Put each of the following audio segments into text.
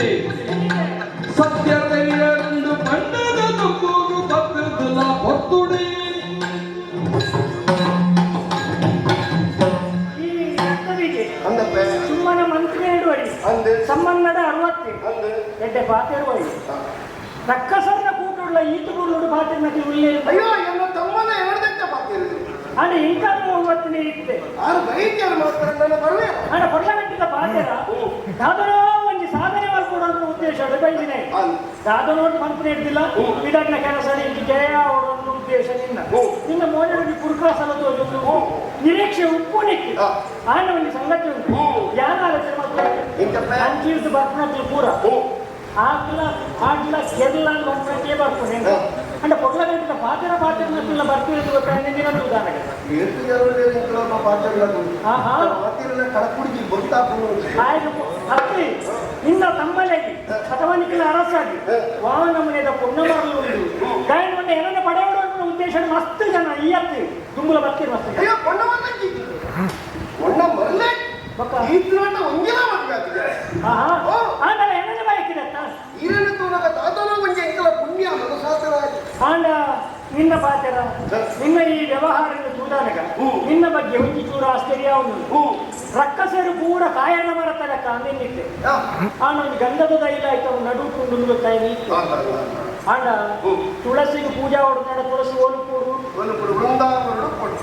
ಬಂದಿದೆ ಸತ್ಯತೆಯರಂದು ಬಣ್ಣದ ಕೂಗು ಭದ್ರದಲ್ಲ ಹೊತ್ತುಡಿ ಸುಮ್ಮನೆ ಮಂತ್ರಿ ಹೇಳುವಡಿ ಸಂಬಂಧದ ಅರವತ್ತಿ. ಎಡ್ಡೆ ಪಾತೆ ಇರುವಡಿ ರಕ್ಕಸನ್ನ ಕೂಟುಳ್ಳ ಈತು ಗುರುಡು ಪಾತೆ ನಟಿ ಉಳ್ಳಿ ಅಯ್ಯೋ ಎನ್ನ ತಮ್ಮನ ಹೇಳ್ದಂತೆ ಪಾತೆ ಅಣ್ಣ ಈಗಾದ್ರೂ ಒಂಬತ್ತನೇ ಇಟ್ಟಿದೆ ಆರು ಬೈಕ್ಯಾರು ಮಾತ್ರ ಅಣ್ಣ ಬರ್ಲಾಗಂಟಿದ್ದ ಪಾತೆರ ದಾದರೋ ಸಾಧನೆ ಮಾಡ್ಕೊಡೋ ಉದ್ದೇಶ ಅದು ಬೈದಿನೇ ದಾದನೋಟ್ ಮಂತ್ರಿ ಹಿಡ್ದಿಲ್ಲ ಇದನ್ನ ಕೆಲಸ ಜಯ ಅವರೊಂದು ಉದ್ದೇಶ ನಿನ್ನ. ನಿನ್ನ ಮೋಜರಿಗೆ ಪುರುಕಾಸಲ ತೋಜೊಂದು ನಿರೀಕ್ಷೆ ಉಪ್ಪು ನಿಕ್ಕಿ ಹಾ. ಆಂಡ ಒಂದು ಸಂಗತಿ ಉಂಟು. ಯಾರ ಅಂಚೀರ್ದು ಬರ್ಪಣಕ್ಕೆ ಪೂರ. ಆಗ್ಲ ಆಗ್ಲ ಆಡ್ಲ ಕೆರ್ಲ ಬರ್ತದೆ ಅಂದ್ರೆ ಕೊಡ್ಲಗಟ್ಟಿದ ಪಾತ್ರ ಪಾತ್ರ ಮತ್ತಿಲ್ಲ ಬರ್ತಿರೋದು ಗೊತ್ತಾಗ ದಿನ ಉದಾಹರಣೆ. ಎಷ್ಟು ಜನರು ಇಂಕಲಮ್ಮ ಪಾತ್ರಗಳು ಆಹಾ. ಮಾತಿರಲ್ಲ ಕಡಕುಡಿಗೆ ಗೊತ್ತಾಗ್ಬೋದು ಆಯ್ತು ಹತ್ತಿ. ನಿನ್ನ ತಮ್ಮಲಾಗಿ ಅಥವಾ ನಿನ್ನ ಅರಸಾಗಿ ವಾಹನ ಮನೆಯ ಪುಣ್ಯಮಾರಲು ಉಂಟು ಗಾಯನ ಮನೆ ಏನನ್ನ ಪಡೆಯೋಣ ಅನ್ನೋ ಉದ್ದೇಶ ಮಸ್ತ್ ಜನ ಈ ಹತ್ತಿ ತುಂಬಲ ಬರ್ತೀರಿ ಮಸ್ತ್ ಒಣ್ಣ ಮರಲೇ. ಪಕ್ಕ ಈ ತಿರುವಣ್ಣ ಪಾತ್ರ. ನಿನ್ನ ಈ ವ್ಯವಹಾರದ ಚೂಡಾನಗ ನಿನ್ನ ಬಗ್ಗೆ ಒಂಜಿ ಚೂರ ಆಶ್ಚರ್ಯ ಹ್ಞೂ ರಕ್ಕಸರು ಪೂರ ಕಾಯನ ಬರತ್ತಲ್ಲ ಆಂಡ ಒಂದು ಗಂಧದ ತೈಲ ಆಯ್ತು ನಡು ಕುಂಡು ಗೊತ್ತಾಯಿ ಆಂಡ ತುಳಸಿಗೆ ಪೂಜಾ ಹೊಡೆದ ತುಳಸಿ ಕೊಡು.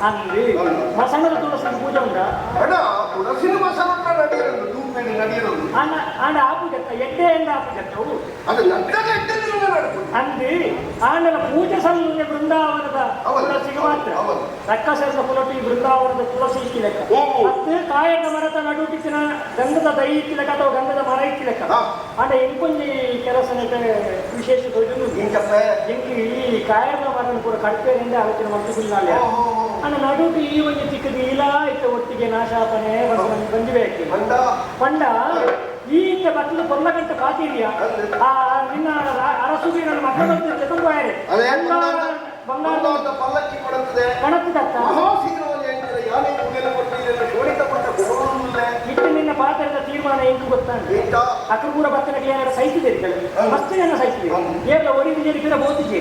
ಅಲ್ಲಿ ಮಸಣದ ತುಳಸಿಗೆ ಪೂಜೆ ಉಂಟಾ? ತುಳಸಿನ ಮಸಾಲ ಆಂಡ ಆಂಡ ಆಪುಜತ್ತ ಎಡ್ಡೆಯಿಂದ ಆಪುಜತ್ತವು ಅಂದಿ ಆಂಡಲ ಪೂಜೆ ಸಲ್ಲಿಗೆ ಬೃಂದಾವನದ. ತುಳಸಿಗೆ ಮಾತ್ರ. ಹೌದು. ರಕ್ಕಸರದ ಕುಲಟಿ ಬೃಂದಾವನದ ತುಳಸಿ ಇಕ್ಕಿಲೆಕ್ಕ. ಮತ್ತೆ ಕಾಯಕ ಮರದ ನಡುಟಿನ ಗಂಧದ ದೈ ಇಕ್ಕಿಲೆಕ್ಕ ಅಥವಾ ಗಂಧದ ಮರ ಇಕ್ಕಿಲೆಕ್ಕ. ಆಂಡ ಎಂಕೊಂಜಿ ಕೆಲಸ ವಿಶೇಷ ಇಂಕಪ್ಪ ಎಂಕಿ ಈ ಕಾಯದ ಮರನ ಕೂಡ ಕಡ್ಪೇರಿಂದ ಆಲೋಚನೆ ಮಾಡ್ತಿಲ್ಲ ನಡುಟು ಈ ಒಂದು ಚಿಕ್ಕದು ಇಲ್ಲ ಒಟ್ಟಿಗೆ ನಾಶಾಪನೆ ಬಂದಿವೆ. ಪಂಡ. ಈತ ಬಟ್ಟಲು ಕೊಲ್ಲಗಂಟ ಕಾತಿದ್ಯಾ ಆ ನಿನ್ನ ನನ್ನ ಮಕ್ಕಳು ಬಂಗಾರ ಬಂಗಾರದ ಪಲ್ಲಕ್ಕಿ ಕೊಡುತ್ತದೆ. ಕಣತ್ತದತ್ತ? ಮಹಾಶೀಘ್ರವಾಗಿ ಯಾನೇ ಮುಗಿಲು ಕೊಟ್ಟಿದ್ದೇನೆ ಎಂಟು ಗೊತ್ತಾ ಇಂಕ ಭತ್ತನ ಕೂಡ ಏನಾರ ಸೈತಿದೆ ಮಸ್ತ್ ಜನ ಸೈತಿದೆ ಏರ್ಲ ಒರಿ ಜರಿಕಿರ ಬೋತಿಗೆ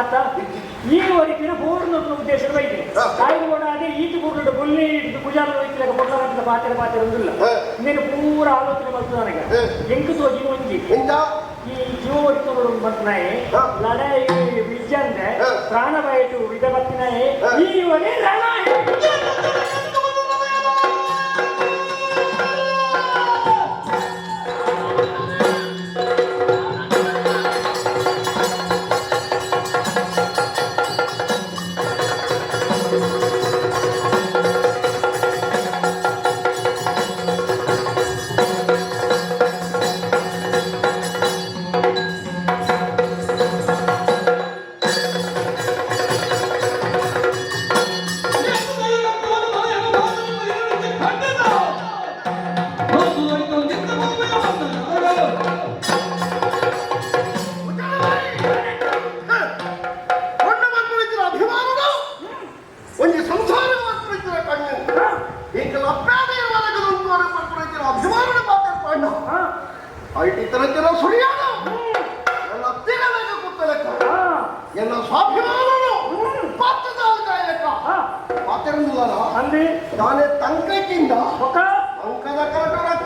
ಅತ್ತ ಈ ಒರಿಕಿನ ಪೂರ್ಣ ಉದ್ದೇಶ ಬೈದೆ ಕಾಯ್ದು ಕೂಡ ಅದೇ ಈತು ಪೂರ್ಣ ಬುಲ್ಲಿ ಪೂಜಾರ ವೈದ್ಯರ ಕೊಡ್ಲಾರಂತ ಪಾತ್ರ ಪಾತ್ರ ಒಂದಿಲ್ಲ. ನೀನು ಪೂರ ಆಲೋಚನೆ ಮಾಡ್ತು ನನಗೆ. ತೋ ತೋಜಿ ಒಂಜಿ. ಈ ಜೀವ ಹೊಡಿತವರು ಬಂತನಾಯಿ ಲಡಾಯಿ ವಿಜ್ಜಂದೆ ಪ್ರಾಣ ಬಯಟು ವಿಧ ಬತ್ತಿನಾಯಿ ಈ ಒಳ್ಳೆ ರಣ ಐಟಿ ತರತ್ತಿನ ಸುರಿಯಾಣ ಎಲ್ಲ ಅತ್ತಿರದಾಗ ಕೂತಲೆಕ್ಕ ಎಲ್ಲ ಸ್ವಾಭಿಮಾನನು ಪಾತ್ರದ ಲೆಕ್ಕ. ಪಾತ್ರ ಅಂದಿ. ತಾನೇ ತಂಕಕ್ಕಿಂದ ಒಕ್ಕ ಅಂಕದ ಕರಟ ರಕ್ತ ಬೀಜ ನಾನೇ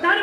ನಾನು